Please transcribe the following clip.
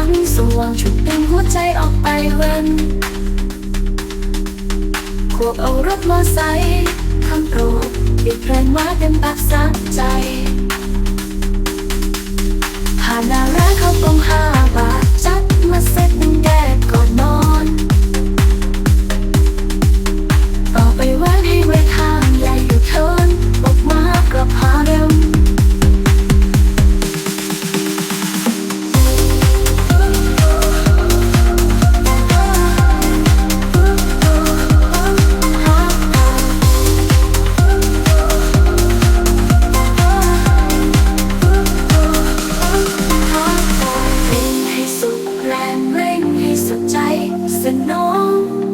ังสว่างชุดดึงหัวใจออกไปเว้นควบเอารถมอไซค์ทำโปรดิดเพลงว่าเต็มปากสักใจ 风